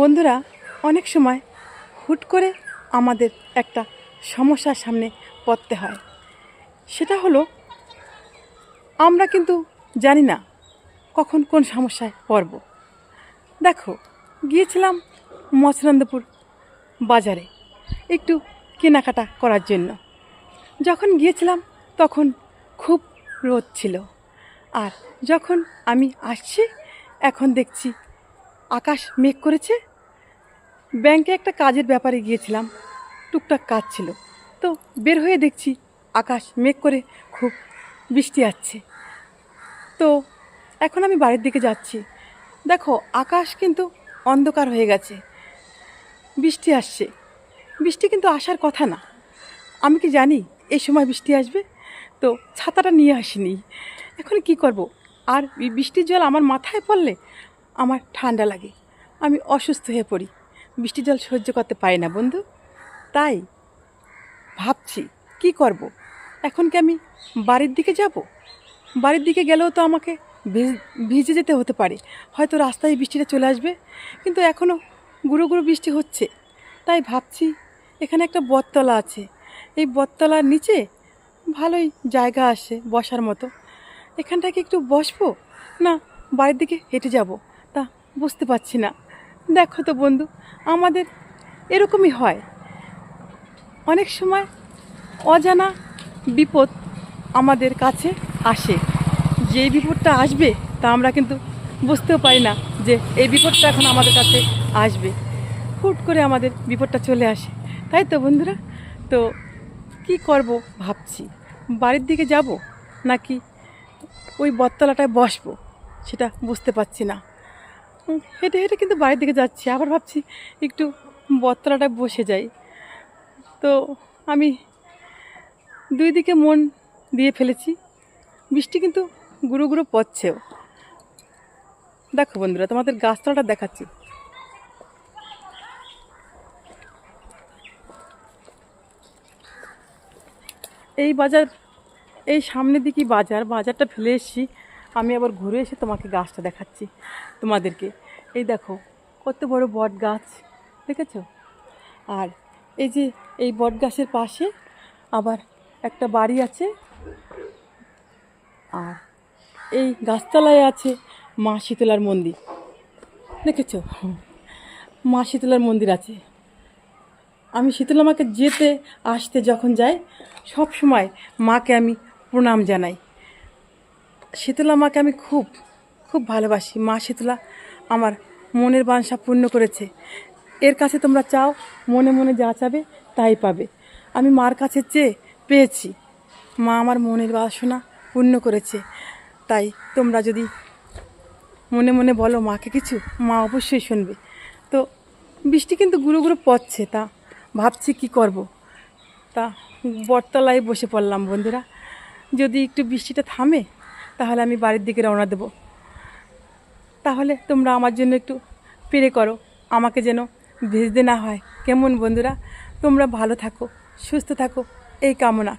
বন্ধুরা, অনেক সময় হুট করে আমাদের একটা সমস্যার সামনে পড়তে হয়। সেটা হলো, আমরা কিন্তু জানি না কখন কোন সমস্যায় পড়ব। দেখো, গিয়েছিলাম মৎস্যানন্দপুর বাজারে একটু কেনাকাটা করার জন্য। যখন গিয়েছিলাম, তখন খুব রোদ ছিল। আর যখন আমি আসছি, এখন দেখছি আকাশ মেঘ করেছে ব্যাংকে একটা কাজের ব্যাপারে গিয়েছিলাম। টুকটাক কাজ ছিল। তো বের হয়ে দেখছি আকাশ মেঘ করে খুব বৃষ্টি আসছে। তো এখন আমি বাড়ির দিকে যাচ্ছি। দেখো, আকাশ কিন্তু অন্ধকার হয়ে গেছে। বৃষ্টি আসছে। বৃষ্টি কিন্তু আসার কথা না। আমি কি জানি, এই সময় বৃষ্টি আসবে? তো ছাতাটা নিয়ে আসিনি। এখন কি করব? আর বৃষ্টির জল আমার মাথায় পড়লে আমার ঠান্ডা লাগে। আমি অসুস্থ হয়ে পড়ি। বৃষ্টির জল সহ্য করতে পারি না, বন্ধু। তাই ভাবছি, কি করব? এখন কি আমি বাড়ির দিকে যাব? বাড়ির দিকে গেলেও তো আমাকে ভিজ- যেতে হতে পারে। হয়তো রাস্তায় বৃষ্টিটা চলে আসবে, কিন্তু এখনও গুঁড়ো গুঁড়ো বৃষ্টি হচ্ছে। তাই ভাবছি, এখানে একটা বটতলা আছে। এই বটতলার নিচে ভালোই জায়গা আসে বসার মতো। এখানটায় কি একটু বসবো? না, বাড়ির দিকে হেঁটে যাব। তা বুঝতে পারছি না। দেখো তো বন্ধু, আমাদের এরকমই হয়। অনেক সময় অজানা বিপদ আমাদের কাছে আসে। যে বিপদটা আসবে তা আমরা কিন্তু বুঝতেও পারি না যে এই বিপদটা এখন আমাদের কাছে আসবে। হুট করে আমাদের বিপদটা চলে আসে। তাই তো বন্ধুরা? তো কি করব ভাবছি? বাড়ির দিকে যাব নাকি ওই বটতলাটায় বসবো? সেটা বুঝতে পারছি না। হেঁটে হেঁটে কিন্তু বাড়ির দিকে যাচ্ছি। আবার ভাবছি একটু বটতলাটায় বসে যাই। তো আমি দুই দিকে মন দিয়ে ফেলেছি। বৃষ্টি কিন্তু গুঁড়ো গুঁড়ো পড়ছেও। দেখো বন্ধুরা, তোমাদের গাছতলাটা দেখাচ্ছি। এই বাজার, এই সামনের দিকে বাজার। বাজারটা ফেলে এসেছি। আমি আবার ঘুরে এসে তোমাকে গাছটা দেখাচ্ছি তোমাদেরকে। এই দেখো, কত বড় বট গাছ দেখেছ? আর এই যে এই বট গাছের পাশে আবার একটা বাড়ি আছে। আর এই গাছতলায় আছে মা শীতলার মন্দির, দেখেছ? মা শীতলার মন্দির আছে। আমি শীতলা মাকে যেতে, আসতে যখন যাই, সব সময় মাকে আমি প্রণাম জানাই। শীতলা মাকে আমি খুব খুব ভালোবাসি। মা শীতলা আমার মনের বাঞ্ছা পূর্ণ করেছে। এর কাছে তোমরা চাও, মনে মনে যা চাবে, তাই পাবে। আমি মার কাছে চেয়ে পেয়েছি। মা আমার মনের বাসনা পূর্ণ করেছে। তাই তোমরা যদি মনে মনে বলো মাকে কিছু, মা অবশ্যই শুনবে। তো বৃষ্টি কিন্তু গুঁড়ো গুঁড়ো পড়ছে, তা ভাবছি কি করব। তা বটতলায় বসে পড়লাম বন্ধুরা। যদি একটু বৃষ্টিটা থামে, তাহলে আমি বাড়ির দিকে রওনা দেব। তাহলে তোমরা আমার জন্য একটু পেরে করো। আমাকে যেন ভেজতে না হয়। কেমন বন্ধুরা? তোমরা ভালো থাকো, সুস্থ থাকো। এই কামনা।